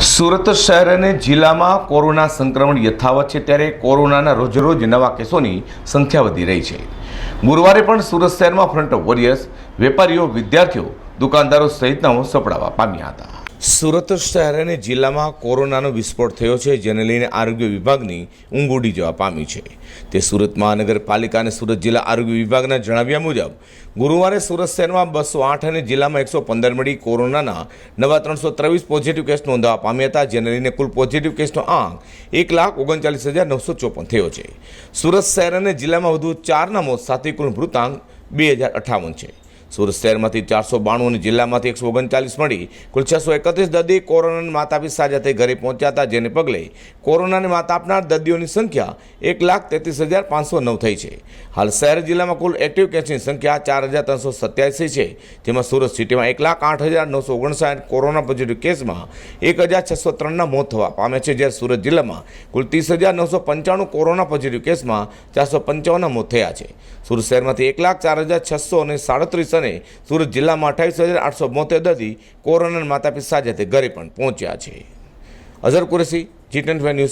સુરત શહેર અને જિલ્લામાં કોરોના સંક્રમણ યથાવત છે ત્યારે કોરોનાના રોજરોજ નવા કેસોની સંખ્યા વધી રહી છે. ગુરુવારે પણ સુરત શહેરમાં ફ્રન્ટ વોરિયર્સ, વેપારીઓ, વિદ્યાર્થીઓ, દુકાનદારો સહિતનાઓ સપડાવા પામ્યા હતા. સુરત શહેર અને જિલ્લામાં કોરોનાનો વિસ્ફોટ થયો છે, જેને લઈને આરોગ્ય વિભાગની ઊંઘ જવા પામી છે. તે સુરત મહાનગરપાલિકા અને સુરત જિલ્લા આરોગ્ય વિભાગના જણાવ્યા મુજબ, ગુરુવારે સુરત શહેરમાં બસો આઠ અને જિલ્લામાં એકસો પંદર મળી કોરોનાના નવા ત્રણસો ત્રેવીસ પોઝિટિવ કેસ નોંધવા પામ્યા હતા, જેને લઈને કુલ પોઝિટિવ કેસનો આંક એક લાખ ઓગણચાલીસ હજાર નવસો ચોપન થયો છે. સુરત શહેર અને જિલ્લામાં વધુ ચારના મોત સાથે કુલ મૃતાંક બે હજાર અઠ્ઠાવન છે. સુરત શહેરમાંથી ચારસો બાણું અને જિલ્લામાંથી એકસો ઓગણચાલીસ મળી કુલ છસો એકત્રીસ દર્દી કોરોનાની માત આપી સાજા થઈ ઘરે પહોંચ્યા હતા, જેને પગલે કોરોનાની માતા આપનાર દર્દીઓની સંખ્યા એક લાખ તેત્રીસ હજાર પાંચસો નવ થઈ છે. હાલ શહેર જિલ્લામાં કુલ એક્ટિવ કેસની સંખ્યા ચાર હજાર ત્રણસો સત્યાસી છે. જેમાં સુરત સિટીમાં એક લાખ આઠ હજાર નવસો ઓગણસાઠ કોરોના પોઝિટિવ કેસમાં એક હજાર છસો ત્રણના મોત થવા પામ્યા છે, જ્યારે સુરત જિલ્લામાં કુલ ત્રીસ હજાર નવસો પંચાણું કોરોના પોઝિટિવ કેસમાં ચારસો પંચાવનના મોત થયા છે. સુરત શહેરમાંથી એક લાખ ચાર હજાર છસો અને સાડત્રીસ અને સુરત જિલ્લામાં અઠ્ઠાવીસ હજાર આઠસો બોતેર દર્દી કોરોનાના માતાપિતા તે ઘરે પણ પહોંચ્યા છે. Azhar Qureshi, G twenty news.